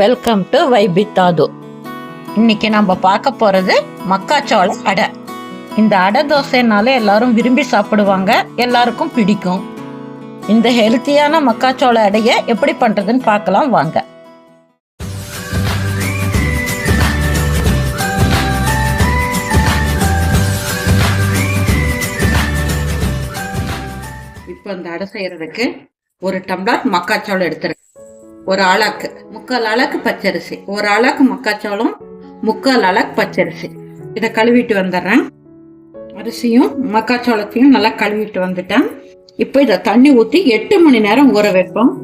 Welcome to வைபித்தாது இன்னைக்கு நம்ம பார்க்க போறது மக்காச்சோள அடை. இந்த அடை தோசைனாலே எல்லாரும் விரும்பி சாப்பிடுவாங்க எல்லாருக்கும் பிடிக்கும். இந்த ஹெல்த்தியான மக்காச்சோள அடையை எப்படி பண்றதுன்னு பார்க்கலாம் வாங்க. இப்போ இந்த அடை செய்யறதுக்கு ஒரு டம்ளர் மக்காச்சோளம் எடுத்துருக்கேன். ஒரு அழகு. முக்கால் அழகு பச்சரிசி. ஒரு அழகு மக்காச்சோளம் முக்கால் அழகு பச்சரிசி. இதை கழுவிட்டு வந்துடுறேன். அரிசியும் மக்காச்சோளத்தையும் நல்லா கழுவிட்டு வந்துட்டேன். இப்போ இதை தண்ணி ஊற்றி எட்டு மணி நேரம் ஊற வைப்போம்.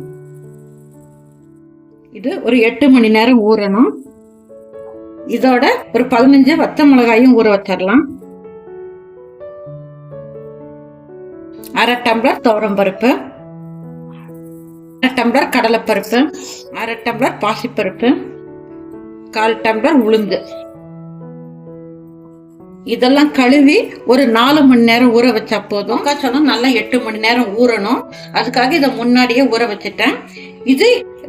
இது ஒரு எட்டு மணி நேரம் ஊறணும். இதோட ஒரு பதினஞ்சு வத்த மிளகாயும் ஊற வச்சிடலாம். அரை டம்ளர் துவரம் பருப்பு. அரை டம்ளர் கடலைப்பருப்பு அரை டம்ளர் பாசிப்பருப்பு கால் டம்ளர் உளுந்து. இதெல்லாம் கழுவி ஒரு நாலு மணி நேரம் ஊற வச்சா போதும். மக்காச்சோளம் நல்லா எட்டு மணி நேரம் ஊறணும். அதுக்காக இதை முன்னாடியே ஊற வச்சுட்டேன். இது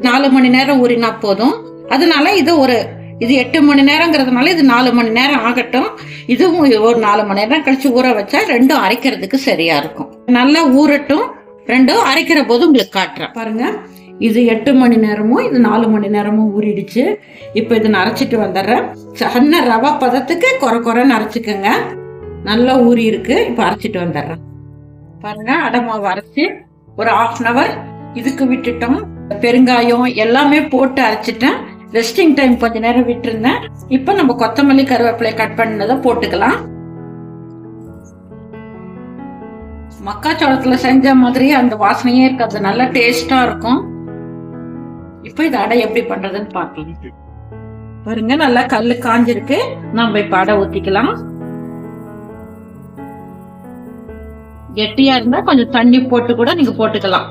நாலு மணி நேரம் ஊறினா போதும். அதனால இது ஒரு இது எட்டு மணி நேரங்கிறதுனால இது நாலு மணி நேரம் ஆகட்டும். இதுவும் ஒரு நாலு மணி நேரம் கழிச்சு ஊற வச்சா ரெண்டும் அரைக்கிறதுக்கு சரியா இருக்கும். நல்லா ஊறட்டும். ரெண்டும் அரைக்கிற போது உங்களுக்கு காட்டுறேன். பாருங்க. இது எட்டு மணி நேரமும் இது நாலு மணி நேரமும் ஊறிடுச்சு. இப்போ இதை நான் அரைச்சிட்டு வந்துடுறேன். சன்ன ரவா பதத்துக்கு குறை குறை நரைச்சிக்கோங்க நல்லா ஊறி இருக்கு. இப்போ அரைச்சிட்டு வந்துடுறேன். பாருங்க அடமாவை அரைச்சி ஒரு ஆஃப் அன் அவர் இதுக்கு விட்டுட்டோம். பெருங்காயம் எல்லாமே போட்டு அரைச்சிட்டேன். ரெஸ்டிங் டைம் கொஞ்ச நேரம் விட்டுருந்தேன். இப்போ நம்ம கொத்தமல்லி கருவேப்பிலை கட் பண்ணதை போட்டுக்கலாம். மக்காச்சோளத்துல செஞ்ச மாதிரி அந்த வாசனையே இருக்காது. நல்லா டேஸ்டா இருக்கும். இப்போ இது அடை எப்படி பண்றதுன்னு பார்க்கலாம். பாருங்க நல்லா கல்லு காஞ்சிருக்கு. நம்ம இப்ப அடை ஊத்திக்கலாம். கெட்டியா இருந்தா கொஞ்சம் தண்ணி போட்டு கூட நீங்க போட்டுக்கலாம்.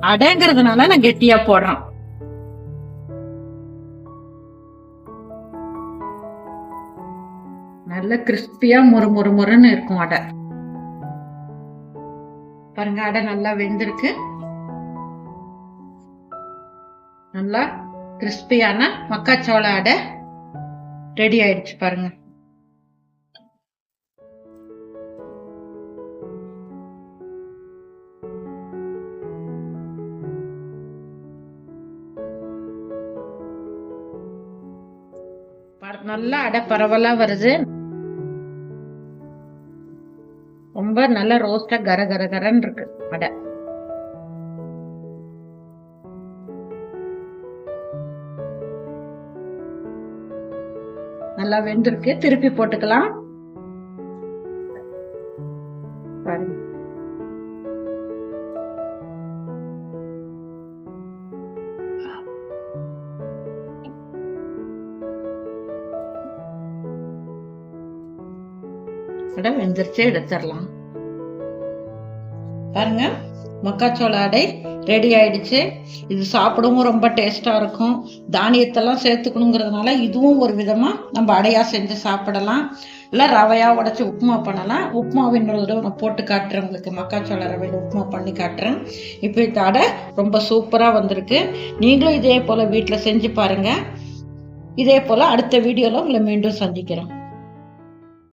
அடைங்கிறதுனால நான் கெட்டியா போடுறேன். நல்ல கிறிஸ்பியா மொறு மொறு மொறுன்னு இருக்கும் அடை. பாருங்க அடை நல்லா வெந்திருக்கு. நல்லா கிறிஸ்பியான மக்காச்சோள அடை ரெடி ஆயிடுச்சு பாருங்க. நல்லா அடை பரவலா வருது. ரொம்ப நல்ல ரோஸ்டா கர கர கரன்னு இருக்கு அடை நல்லா வெந்திருக்கு. திருப்பி போட்டுக்கலாம். பாருங்க. அடை வெந்துருச்சு எடுத்துடலாம். பாருங்க மக்காச்சோள அடை ரெடி ஆயிடுச்சு. இது சாப்பிடவும் ரொம்ப டேஸ்டா இருக்கும். தானியத்தெல்லாம் சேர்த்துக்கணுங்கிறதுனால இதுவும் ஒரு விதமா நம்ம அடையா செஞ்சு சாப்பிடலாம். இல்லை ரவையா உடைச்சு உப்புமா பண்ணலாம். உப்புமா இன்னொரு நான் போட்டு காட்டுறேன் உங்களுக்கு. மக்காச்சோள ரவையில் உப்புமா பண்ணி காட்டுறேன். இப்போ இந்த அடை ரொம்ப சூப்பராக வந்திருக்கு. நீங்களும் இதே போல் வீட்டில் செஞ்சு பாருங்க. இதே போல் அடுத்த வீடியோவில் உங்களை மீண்டும் சந்திக்கிறேன்.